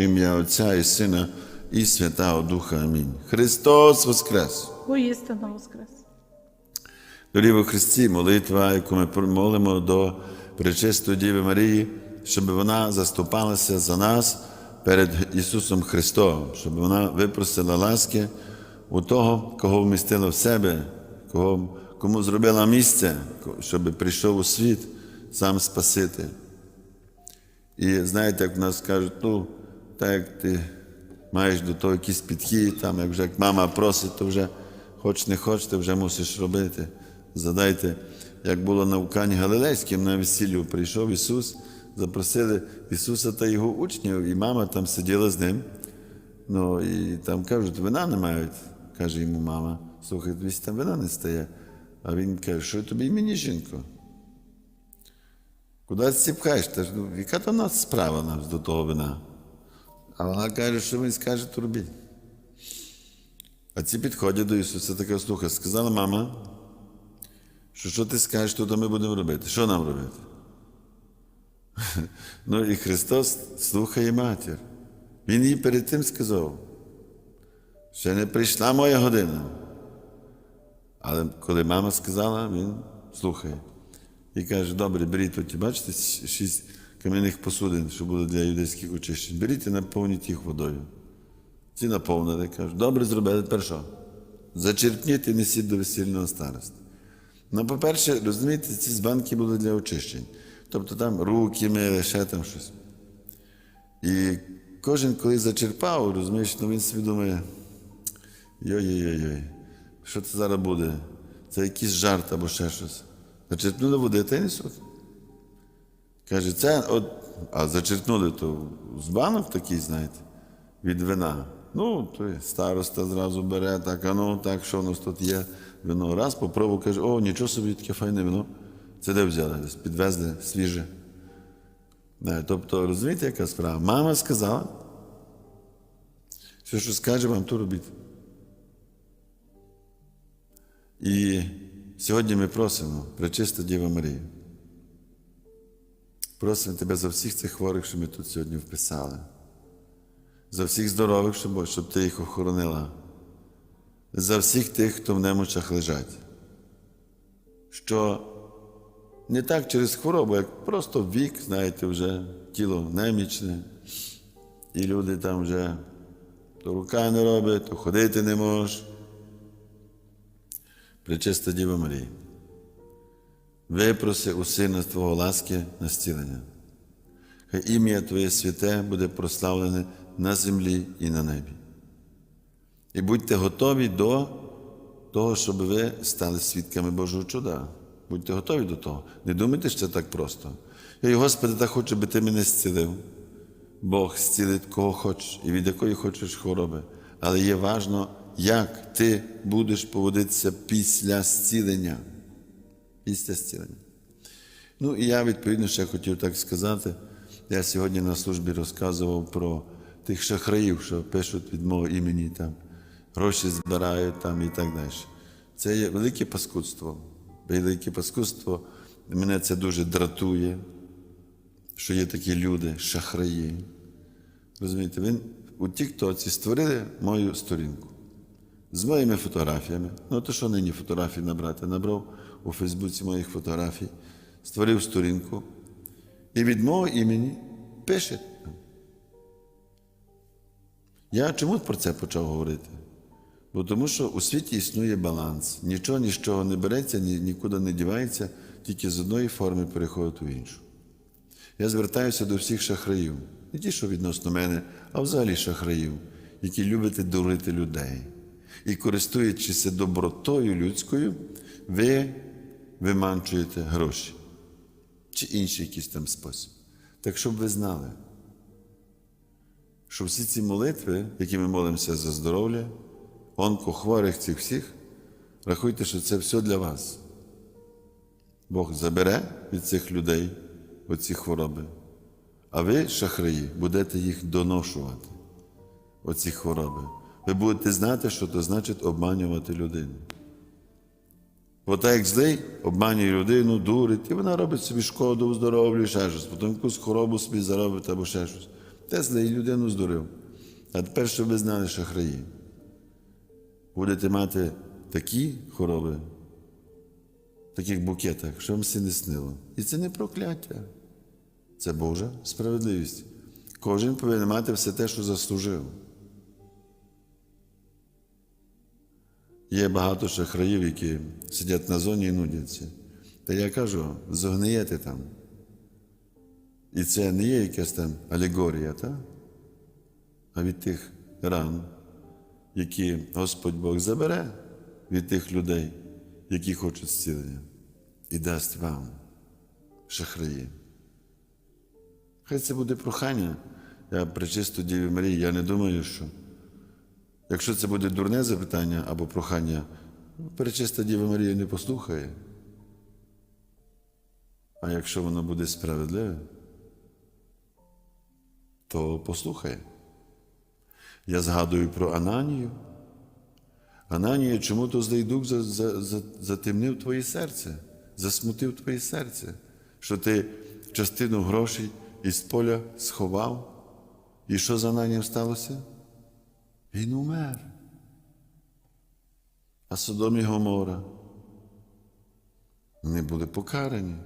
Ім'я Отця і Сина і Святого Духа. Амінь. Христос Воскрес! Воістину воскрес. Дорі во Христі, молитва, яку ми молимо до Пречистої Діви Марії, щоб вона заступалася за нас перед Ісусом Христом, щоб вона випросила ласки у того, кого вмістила в себе, кого, кому зробила місце, щоб прийшов у світ сам Спаситель. І знаєте, як в нас кажуть, ну, так як ти маєш до того якийсь підхід, там, як вже як мама просить, то вже хоч не хоч, ти вже мусиш робити. Задайте, як було на Укані Галилейським на весіллю, прийшов Ісус, запросили Ісуса та його учнів, і мама там сиділа з ним. Ну, і там кажуть, вина не мають, каже йому мама. Слухай, дивись, там вина не стає. А він каже, що тобі і мені, жінко? Куди ти пхаєш? Яка то нас справа нас до того вина? А вона каже, що він скаже, то робіть. А ці підходять до Ісуса, така слухай, сказала мама, що що ти скажеш, то, ми будемо робити. Що нам робити? Ну і Христос слухає матір. Він їй перед тим сказав, ще не прийшла моя година. Але коли мама сказала, він слухає. І каже, добре, беріть тут, бачите, шість кам'яних посудин, що були для юдейських очищень. Беріть і наповніть їх водою. Ці наповнили, кажуть, добре зробили, тепер що? Зачерпніть і несіть до весільного староста. Ну, по-перше, розумієте, ці збанки були для очищень. Тобто там руки мили, ще там щось. І кожен, коли зачерпав, розумієш, ну він собі думає, йой-йой-йой, що це зараз буде? Це якийсь жарт або ще щось. Зачерпнули води та й несуть. Каже, це от, а зачерпнули то з банок такий, знаєте, від вина. Ну, то староста зразу бере, так, а ну, так, що у нас тут є вино. Раз попробував, каже, о, нічого собі таке файне вино. Це де взяли? Підвезли свіже. Тобто, розумієте, яка справа? Мама сказала, все, що скаже вам, то робіть. І сьогодні ми просимо, пречиста Діва Марія. Просимо тебе за всіх цих хворих, що ми тут сьогодні вписали, за всіх здорових, щоб, щоб ти їх охоронила, за всіх тих, хто в немочах лежать. Що не так через хворобу, як просто вік, знаєте, вже тіло немічне, і люди там вже то рука не робить, то ходити не може. Пречиста Діва Марія, випроси у сина Твого ласки на зцілення. Хай ім'я Твоє святе буде прославлене на землі і на небі. І будьте готові до того, щоб ви стали свідками Божого чуда. Будьте готові до того. Не думайте, що це так просто. Я, Господи, так хочу, би ти мене зцілив. Бог зцілить кого хочеш і від якої хочеш хвороби. Але є важно, як ти будеш поводитися після зцілення. Після зцілення. Ну і я, відповідно, ще хотів так сказати. Я сьогодні на службі розказував про тих шахраїв, що пишуть від мого імені, там, гроші збирають там і так далі. Це є велике паскудство. Велике паскудство. Мене це дуже дратує, що є такі люди, шахраї. Розумієте, він у Тіктоці створили мою сторінку з моїми фотографіями. Ну, то що нині фотографії набрати? Набрав у Фейсбуці моїх фотографій, створив сторінку і від мого імені пише. Я чому про це почав говорити? Бо тому що у світі існує баланс. Нічого ні з чого не береться, ні, нікуди не дівається, тільки з одної форми переходить у іншу. Я звертаюся до всіх шахраїв, не ті, що відносно мене, а взагалі шахраїв, які любите дурити людей. І користуючись добротою людською, ви виманчуєте гроші чи інший якийсь там спосіб. Так щоб ви знали, що всі ці молитви, які ми молимося за здоров'я, онкохворих цих всіх, рахуйте, що це все для вас. Бог забере від цих людей оці хвороби, а ви, шахраї, будете їх доношувати, оці хвороби. Ви будете знати, що це значить обманювати людину. Бо так як злий обманює людину, дурить, і вона робить собі шкоду здоров'ю, ще щось, потім якусь хворобу собі заробить або ще щось. Тесла і людину здурив. А тепер, щоб ви знали шахраї, будете мати такі хвороби, в таких букетах, що вам все не снило. І це не прокляття, це Божа справедливість. Кожен повинен мати все те, що заслужив. Є багато шахраїв, які сидять на зоні і нудяться. Та я кажу, зогниєте там. І це не є якась там алегорія, та? а від тих ран, які Господь Бог забере від тих людей, які хочуть зцілення, і дасть вам, шахраї. Хай це буде прохання. Я причисту Діві Марії, я не думаю, що якщо це буде дурне запитання або прохання, перечиста Діва Марія не послухає. А якщо воно буде справедливе, то послухає. Я згадую про Ананію. Ананія, чому то злий дух за- за- за- затемнив твоє серце, засмутив твоє серце, що ти частину грошей із поля сховав. І що з Ананієм сталося? Він умер. А Содом і Гомора вони були покарані.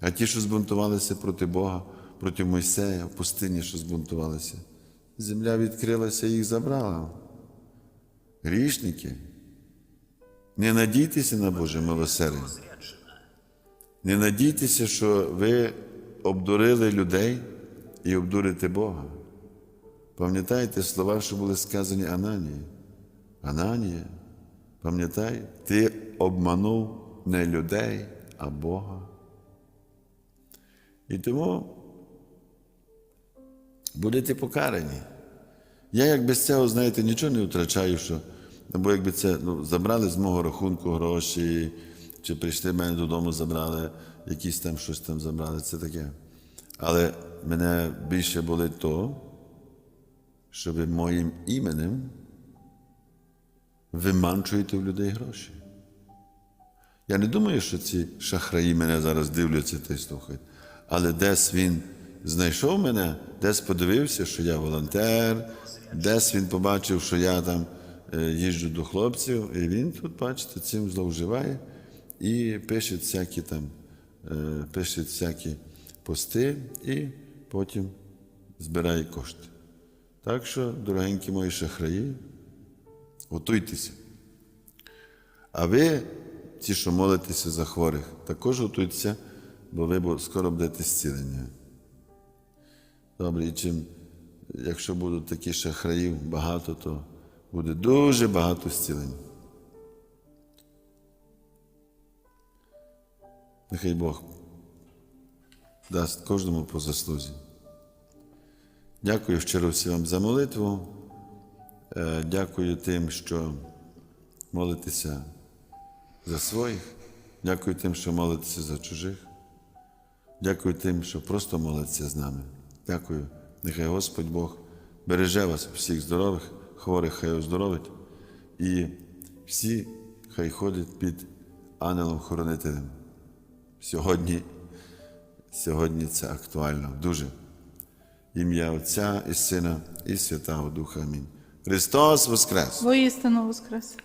А ті, що збунтувалися проти Бога, проти Мойсея в пустині, що збунтувалися, земля відкрилася і їх забрала. Грішники, не надійтеся на Боже милосердя. Не надійтеся, що ви обдурили людей і обдурите Бога. Пам'ятаєте слова, що були сказані Ананії? Ананія, пам'ятай, ти обманув не людей, а Бога. І тому будете покарані. Я як без цього, знаєте, нічого не втрачаю, що, бо якби це ну, забрали з мого рахунку гроші, чи прийшли мене додому, забрали, якісь там щось там забрали, це таке. Але мене більше болить то, що ви моїм іменем виманчуєте в людей гроші. Я не думаю, що ці шахраї мене зараз дивляться та й слухають. Але десь він знайшов мене, десь подивився, що я волонтер, десь він побачив, що я там їжджу до хлопців, і він тут, бачите, цим зловживає і пише всякі там, пише всякі пости і потім збирає кошти. Так що, дорогенькі мої шахраї, готуйтеся. А ви, ті, що молитеся за хворих, також готуйтеся, бо ви скоро будете зцілення. Добре, і чим, якщо будуть такі шахраїв багато, то буде дуже багато зцілень. Нехай Бог дасть кожному по заслузі. Дякую щиро всім за молитву. Е, Дякую тим, що молитеся за своїх. Дякую тим, що молитеся за чужих. Дякую тим, що просто молиться з нами. Дякую. Нехай Господь Бог береже вас всіх здорових, хворих хай оздоровить. І всі хай ходять під ангелом-хоронителем. Сьогодні, сьогодні це актуально дуже. Ім'я Отця і Сина, і Святого Духа. Амінь. Христос Воскрес! Воістину воскрес.